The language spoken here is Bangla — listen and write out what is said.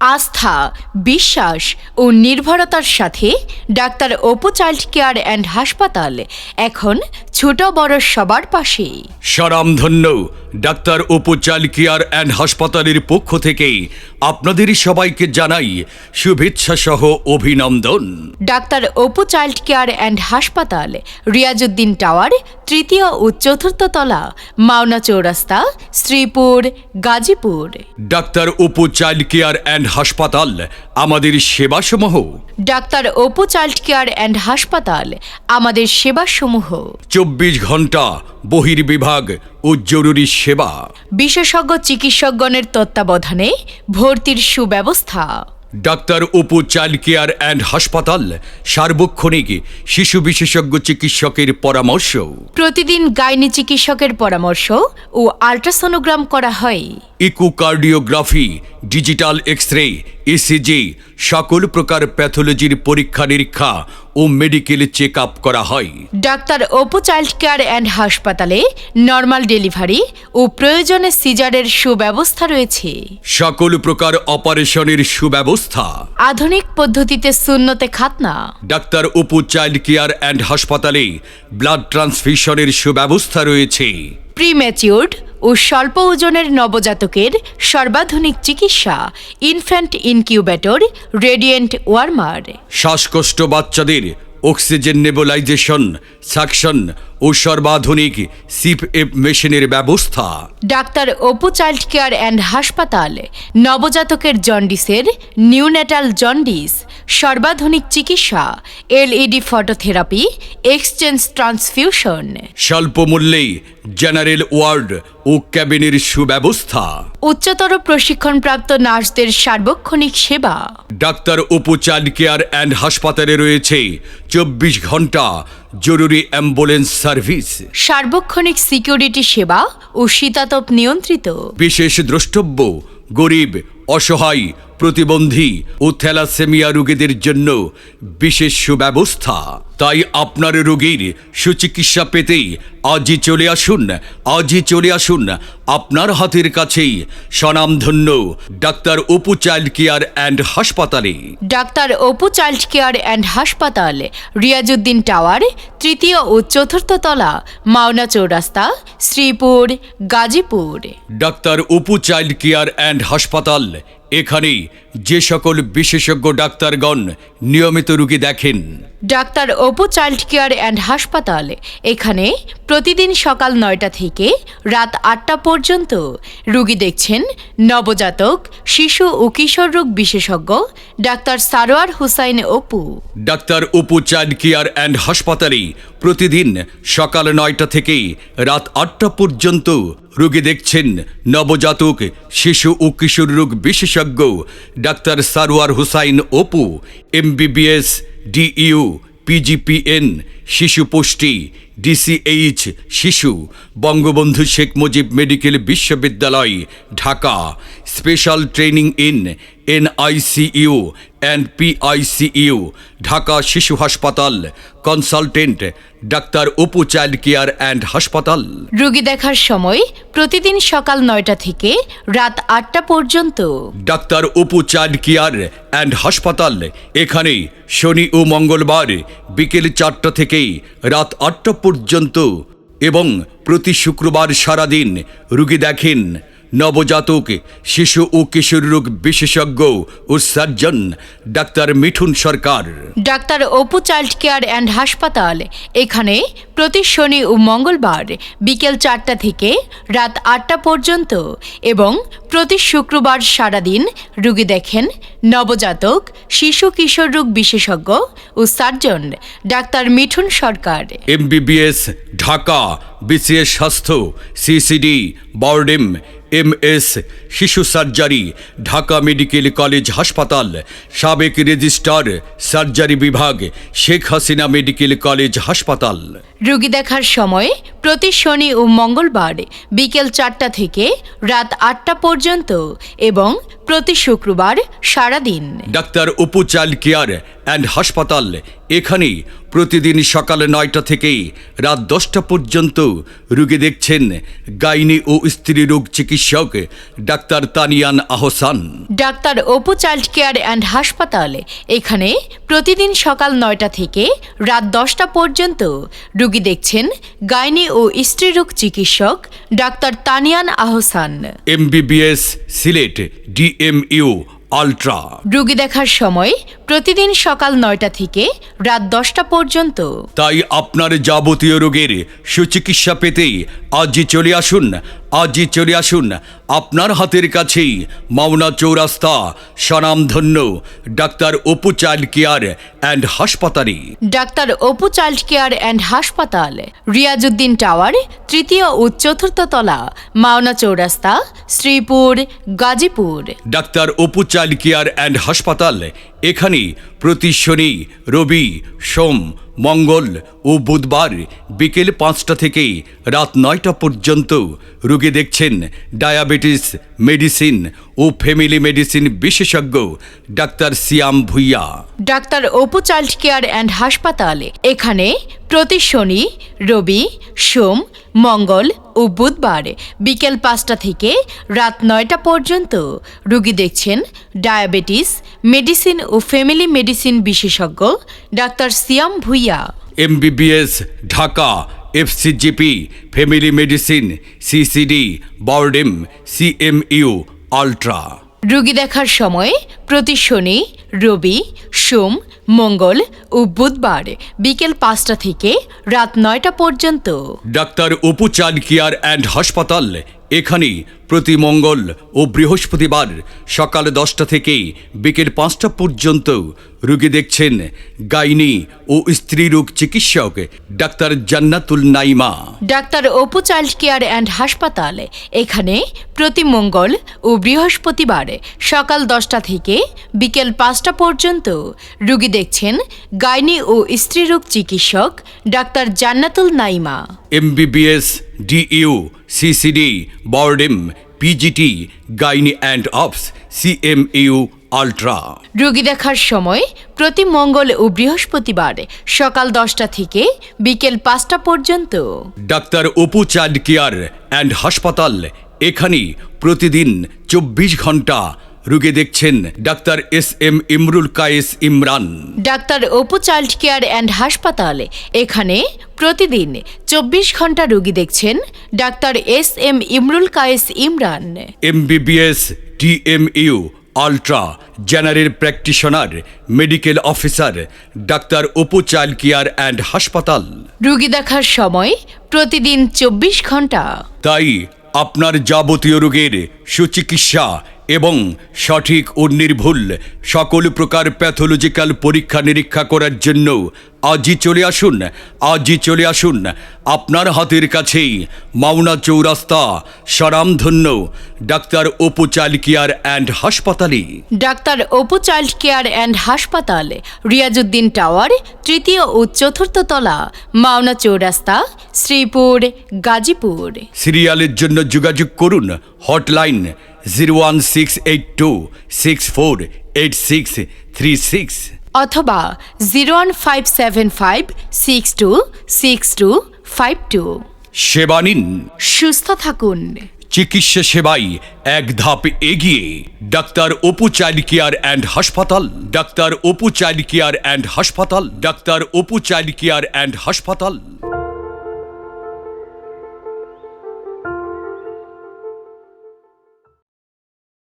আস্থা বিশ্বাস ও নির্ভরতার সাথে doctor Apu child care and হাসপাতাল এখন ছোট বড় সবার পাশে স্বরামধন্য doctor Apu child care and হাসপাতালের পক্ষ থেকে আপনাদের সবাইকে জানাই শুভেচ্ছা সহ অভিনন্দন। Doctor Apu child care and হাসপাতাল রিয়াজউদ্দিন টাওয়ার তৃতীয় ও চতুর্থ তলা Mawna Chowrasta Sreepur Gazipur. Doctor Apu child care and হাসপাতাল আমাদের সেবাসমূহ। Doctor Apu child care and হাসপাতাল আমাদের সেবাসমূহ। চব্বিশ ঘণ্টা বহির্বিভাগ ও জরুরি সেবা। বিশেষজ্ঞ চিকিৎসকগণের তত্ত্বাবধানে ভর্তির সুব্যবস্থা। Doctor Apu child care and হাসপাতাল সার্বক্ষণিক শিশু বিশেষজ্ঞ চিকিৎসকের পরামর্শ। প্রতিদিন গাইনি চিকিৎসকের পরামর্শ ও আল্ট্রাসোনোগ্রাম করা হয়। Echocardiography digital X ray ECG সকল প্রকার প্যাথোলজির পরীক্ষা নিরীক্ষা ও মেডিকেল চেক আপ করা হয়। Doctor Apu child care and হাসপাতালে নর্মাল ডেলিভারি ও প্রয়োজনে সিজারের সুব্যবস্থা রয়েছে। সকল প্রকার অপারেশনের সুব্যবস্থা। আধুনিক পদ্ধতিতে শূন্যতে খাতনা। Doctor Apu child care and হাসপাতালে ব্লাড ট্রান্সফিউশনের সুব্যবস্থা রয়েছে। প্রিম্যাচিউরড ও স্বল্প ওজনের নবজাতকের সর্বাধুনিক চিকিৎসা ইনফ্যান্ট ইনকিউবেটর রেডিয়েন্ট ওয়ার্মার শ্বাসকষ্ট বাচ্চাদের অক্সিজেন নেবলাইজেশন সাকশন ও সর্বাধুনিক সিপ এফ মেশিনের ব্যবস্থা। Doctor Apu child care and হাসপাতাল নবজাতকের জন্ডিসের নিউনেটাল জন্ডিস সর্বাধুনিক চিকিৎসা এলইডি ফটোথেরাপি এক্সচেঞ্জ ট্রান্সফিউশন। স্বল্প মূল্যে জেনারেল ওয়ার্ড ও ক্যাবিনের সুব্যবস্থা। উচ্চতর প্রশিক্ষণপ্রাপ্ত নার্সদের সার্বক্ষণিক সেবা। Doctor Apu child care and হাসপাতালে রয়েছে চব্বিশ ঘণ্টা জরুরি অ্যাম্বুলেন্স সার্ভিস। সার্বক্ষণিক সিকিউরিটি সেবা ও শীতাতপ নিয়ন্ত্রিত। বিশেষ দ্রষ্টব্য গরিব অসহায় প্রতিবন্ধী ও থ্যালাসেমিয়া রোগীদের জন্য বিশেষ সুব্যবস্থা। তাই আপনার রোগীর সুচিকিৎসা পেতেই আজই চলে আসুন আজই চলে আসুন আপনার হাতের কাছেই স্বনামধন্য doctor Apu child care and হাসপাতালে। Doctor Apu child care and হাসপাতাল রিয়াজুদ্দিন টাওয়ার তৃতীয় ও চতুর্থ তলা Mawna Chowrasta Sreepur Gazipur. Doctor Apu child care and হাসপাতাল এখানে যে সকল বিশেষজ্ঞ ডাক্তারগণ নিয়মিত রুগী দেখেন। Doctor Apu child care and হাসপাতাল এখানে প্রতিদিন সকাল নয়টা থেকে রাত আটটা পর্যন্ত। রুগী দেখছেন নবজাতক শিশু ও কিশোর রোগ বিশেষজ্ঞ doctor Sarwar Hossain Apu. Doctor Apu child care and হাসপাতালে প্রতিদিন সকাল নয়টা থেকে রাত আটটা পর্যন্ত রুগী দেখছেন নবজাতক শিশু ও কিশোর রোগ বিশেষজ্ঞ doctor Sarwar Hossain Apu, MBBS, DU, PGPN, শিশু পুষ্টি, ডিসিএইচ, শিশু, বঙ্গবন্ধু শেখ মুজিব মেডিকেল বিশ্ববিদ্যালয়, Dhaka. Special training in NICU and PICU Dhaka শিশু হাসপাতাল consultant doctor Apu child care and হাসপাতাল। রুগী দেখার সময় প্রতিদিন সকাল নয়টা থেকে রাত আটটা পর্যন্ত। Doctor Apu child care and হাসপাতাল এখানে শনি ও মঙ্গলবার বিকেল চারটা থেকে রাত আটটা পর্যন্ত এবং প্রতি শুক্রবার সারাদিন রুগী দেখেন নবজাতক শিশু ও কিশোর রোগ বিশেষজ্ঞ ও surgeon doctor Mithun Sarkar. Doctor Apu child care and হাসপাতাল এখানে প্রতি শনি ও মঙ্গলবার বিকেল চারটা থেকে রাত আটটা পর্যন্ত এবং প্রতি শুক্রবার সারাদিন রুগী দেখেন নবজাতক শিশু কিশোর রোগ বিশেষজ্ঞ ও surgeon doctor Mithun Sarkar. MBBS Dhaka BCS স্বাস্থ্য সিসিডি বর্ডেম এমএস শিশু সার্জারি, ঢাকা মেডিকেল কলেজ হাসপাতাল। সাবেক রেজিস্ট্রার সার্জারি বিভাগ, শেখ হাসিনা মেডিকেল কলেজ হাসপাতাল। রোগী দেখার সময় প্রতি শনি ও মঙ্গলবার বিকেল চারটা থেকে রাত আটটা পর্যন্ত এবং প্রতি শুক্রবার সারাদিন। Doctor Apu child care and হাসপাতাল এখানেই প্রতিদিন সকাল নয়টা থেকে রাত দশটা পর্যন্ত রুগী দেখছেন গাইনি ও স্ত্রী রোগ চিকিৎসক doctor Tanian Ahsan. Doctor Apu child care and হাসপাতাল এখানে প্রতিদিন সকাল নয়টা থেকে রাত দশটা পর্যন্ত রুগী দেখছেন গাইনি ও স্ত্রীরোগ চিকিৎসক doctor Tanian Ahsan. MBBS Sylhet DMU ultra রুগী দেখার সময় প্রতিদিন সকাল নয়টা থেকে রাত দশটা পর্যন্ত। তাই আপনার যাবতীয় রোগের সুচিকিৎসা পেতেই আজই চলে আসুন আজই চলে আসুন আপনার হাতের কাছেই মাওনা চৌরাস্তা স্বনামধন্য doctor Apu child care and হাসপাতালে। Doctor Apu child care and হাসপাতাল রিয়াজউদ্দিন টাওয়ার তৃতীয় ও চতুর্থ তলা Mawna Chowrasta Sreepur Gazipur. Doctor Apu child care and হাসপাতাল এখানে প্রতি শনি রবি সোম মঙ্গল ও বুধবার বিকেল পাঁচটা থেকে রাত নয়টা পর্যন্ত রুগী দেখছেন ডায়াবেটিস মেডিসিন ও ফ্যামিলি মেডিসিন বিশেষজ্ঞ doctor Siam Bhuiyan. Doctor Apu child care and হাসপাতাল, এখানে প্রতি শনি, রবি, সোম মঙ্গল ও বুধবার বিকেল পাঁচটা থেকে রাত নয়টা পর্যন্ত। রুগী দেখছেন ডায়াবেটিস মেডিসিন ও ফ্যামিলি মেডিসিন বিশেষজ্ঞ doctor Siam Bhuiyan. MBBS Dhaka FCGP family medicine CCD BIRDEM CMU ultra. রুগী দেখার সময় প্রতি শনি রবি সোম মঙ্গল ও বুধবার বিকেল পাঁচটা থেকে রাত নয়টা পর্যন্ত। ডাক্তার অপু চান কেয়ার অ্যান্ড হাসপাতাল এখানে প্রতি মঙ্গল ও বৃহস্পতিবার সকাল দশটা থেকে বিকেল পাঁচটা পর্যন্ত রুগী দেখছেন গাইনি ও স্ত্রীরোগ চিকিৎসক doctor Jannatul Naima. Doctor Apu child care and হাসপাতাল এখানে প্রতি মঙ্গল ও বৃহস্পতিবার সকাল দশটা থেকে বিকেল পাঁচটা পর্যন্ত রুগী দেখছেন গাইনি ও স্ত্রীরোগ চিকিৎসক doctor Jannatul Naima. MBBS DU CCD BIRDEM PGT gynae and obs CMU ultra রোগী দেখার সময় প্রতি মঙ্গল ও বৃহস্পতিবার সকাল দশটা থেকে বিকেল পাঁচটা পর্যন্ত। ডাক্তার অপু চাঁদ কেয়ার অ্যান্ড হাসপাতাল এখানে প্রতিদিন চব্বিশ ঘণ্টা রুগী দেখছেন doctor S M Imrul Kayes Imran. Doctor Apu child care and হাসপাতাল এখানে প্রতিদিন চব্বিশ ঘণ্টা রুগী দেখছেন doctor S M Imrul Kayes Imran. MBBS DMU ultra general practitioner medical officer doctor Apu child care and হাসপাতাল। রুগী দেখার সময় প্রতিদিন চব্বিশ ঘণ্টা। তাই আপনার যাবতীয় রোগের সুচিকিৎসা এবং সঠিক ও নির্ভুল সকল প্রকার প্যাথোলজিক্যাল পরীক্ষা নিরীক্ষা করার জন্য আজই চলে আসুন আজই চলে আসুন আপনার হাতের কাছেই Mawna Chowrasta স্বরামধন্য doctor Apu child care and হাসপাতালে doctor Apu child care and হাসপাতাল রিয়াজউদ্দিন টাওয়ার তৃতীয় ও চতুর্থ তলা মাওনা চৌরাস্তা শ্রীপুর গাজীপুর। সিরিয়ালের জন্য যোগাযোগ করুন hotline zero one six eight two six four eight six three six অথবা zero one five seven five six two six two five two সেবা নিন সুস্থ থাকুন। চিকিৎসা সেবাই এক ধাপ এগিয়ে। Doctor Apu child care and হাসপাতাল। Doctor Apu child care and হাসপাতাল। Doctor Apu child care and হাসপাতাল।